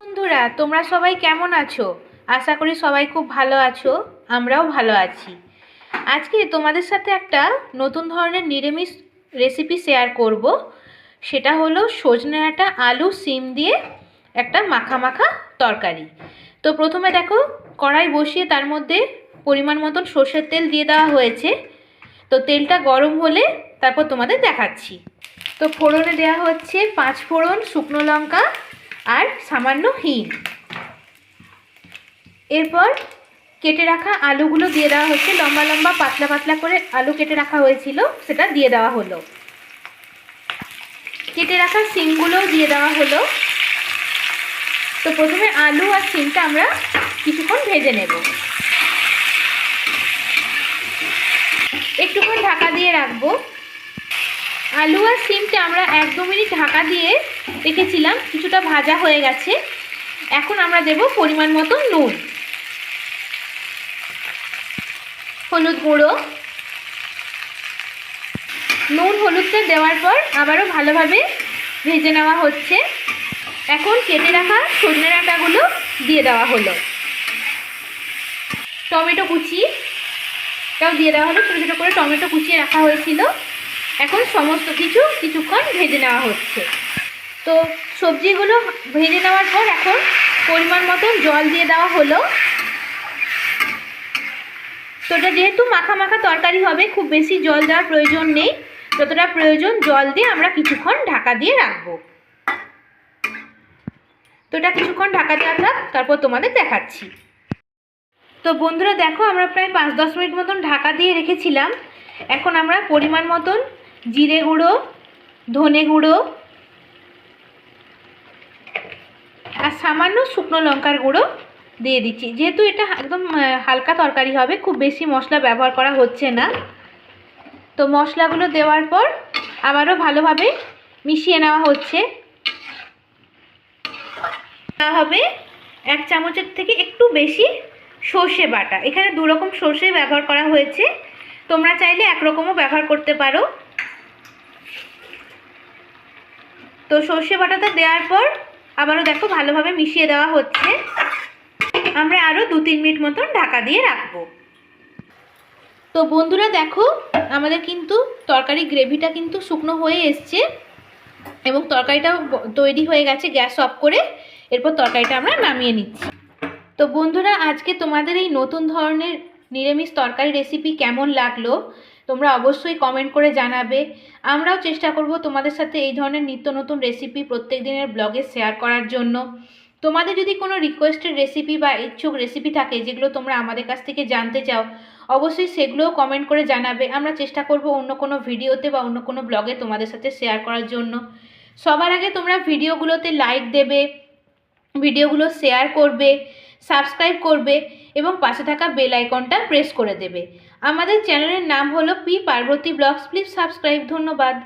বন্ধুরা, তোমরা সবাই কেমন আছো? আশা করি সবাই খুব ভালো আছো, আমরাও ভালো আছি। আজকে তোমাদের সাথে একটা নতুন ধরনের নিরামিষ রেসিপি শেয়ার করব। সেটা হলো সজনে ডাঁটা আলু, সিম দিয়ে একটা মাখা মাখা তরকারি। তো প্রথমে দেখো, কড়াই বসিয়ে তার মধ্যে পরিমাণ মতন সর্ষের তেল দিয়ে দেওয়া হয়েছে। তো তেলটা গরম হলে তারপর তোমাদের দেখাচ্ছি। তো ফোড়নে দেওয়া হচ্ছে পাঁচ ফোড়ন শুকনো লঙ্কা আর সামান্য হিং। এরপর কেটে রাখা আলুগুলো দিয়ে দেওয়া হচ্ছে, লম্বা লম্বা পাতলা পাতলা করে আলু কেটে রাখা হয়েছিল, সেটা দিয়ে দেওয়া হলো। কেটে রাখা সিমগুলোও দিয়ে দেওয়া হলো। তো প্রথমে আলু আর সিমটা আমরা কিছুক্ষণ ভেজে নেব। একটুক্ষণ ঢাকা দিয়ে রাখব। আলু আর সিমটা আমরা এক দু মিনিট ঢাকা দিয়ে রেখেছিলাম, কিছুটা ভাজা হয়ে গেছে। এখন আমরা দেব পরিমাণ মতো নুন। হলুদ গুঁড়ো। নুন হলুদটা দেওয়ার পর আবারও ভালোভাবে ভেজে নেওয়া হচ্ছে। এখন কেটে রাখা সজনে ডাঁটাগুলো দিয়ে দেওয়া হলো। টমেটো কুচি। টাও দিয়ে দেওয়া হলো, ছোটো ছোটো করে টমেটো কুচিয়ে রাখা হয়েছিল। এখন সমস্ত কিছু কিছুক্ষণ ভেজে নেওয়া হচ্ছে। তো সবজিগুলো ভেজে নেওয়ার পর এখন পরিমাণ মতন জল দিয়ে দেওয়া হলো। তো এটা যেহেতু মাখা মাখা তরকারি হবে, খুব বেশি জল দেওয়ার প্রয়োজন নেই। যতটা প্রয়োজন জল দিয়ে আমরা কিছুক্ষণ ঢাকা দিয়ে রাখব। তো এটা কিছুক্ষণ ঢাকা দেওয়া তারপর তোমাদের দেখাচ্ছি। তো বন্ধুরা দেখো, আমরা প্রায় পাঁচ দশ মিনিট মতন ঢাকা দিয়ে রেখেছিলাম। এখন আমরা পরিমাণ মতন জিরে গুঁড়ো, ধনে গুঁড়ো আর সামান্য শুকনো লঙ্কার গুঁড়ো দিয়ে দিচ্ছি। যেহেতু এটা একদম হালকা তরকারি হবে, খুব বেশি মশলা ব্যবহার করা হচ্ছে না। তো মশলাগুলো দেওয়ার পর আবারও ভালোভাবে মিশিয়ে নেওয়া হচ্ছে। হবে এক চামচের থেকে একটু বেশি সর্ষে বাটা। এখানে দু রকম সর্ষে ব্যবহার করা হয়েছে। তোমরা চাইলে একরকমও ব্যবহার করতে পারো। তো সর্ষে বাটাটা দেওয়ার পর আবারও দেখো ভালোভাবে মিশিয়ে দেওয়া হচ্ছে। আমরা আরও দু তিন মিনিট মতন ঢাকা দিয়ে রাখব। তো বন্ধুরা দেখো, আমাদের কিন্তু তরকারি গ্রেভিটা কিন্তু শুকনো হয়ে এসছে এবং তরকারিটাও তৈরি হয়ে গেছে গ্যাস অফ করে। এরপর তরকারিটা আমরা নামিয়ে নিচ্ছি। তো বন্ধুরা, আজকে তোমাদের এই নতুন ধরনের নিরামিষ তরকারি রেসিপি কেমন লাগল, তোমরা অবশ্যই কমেন্ট করে জানাবে। আমরাও চেষ্টা করব তোমাদের সাথে এই ধরনের নিত্য নতুন রেসিপি প্রত্যেক দিনের ব্লগে শেয়ার করার জন্য। তোমাদের যদি কোনো রিকোয়েস্টেড রেসিপি বা ইচ্ছুক রেসিপি থাকে, যেগুলো তোমরা আমাদের কাছ থেকে জানতে চাও, অবশ্যই সেগুলোও কমেন্ট করে জানাবে। আমরা চেষ্টা করব অন্য কোনো ভিডিওতে বা অন্য কোনো ব্লগে তোমাদের সাথে শেয়ার করার জন্য। সবার আগে তোমরা ভিডিওগুলোতে লাইক দেবে ভিডিওগুলো শেয়ার করবে। সাবস্ক্রাইব করবে এবং পাশে থাকা বেল আইকনটা প্রেস করে দেবে। আমাদের চ্যানেলের নাম হলো P Parvati blogs. Please subscribe. ধন্যবাদ।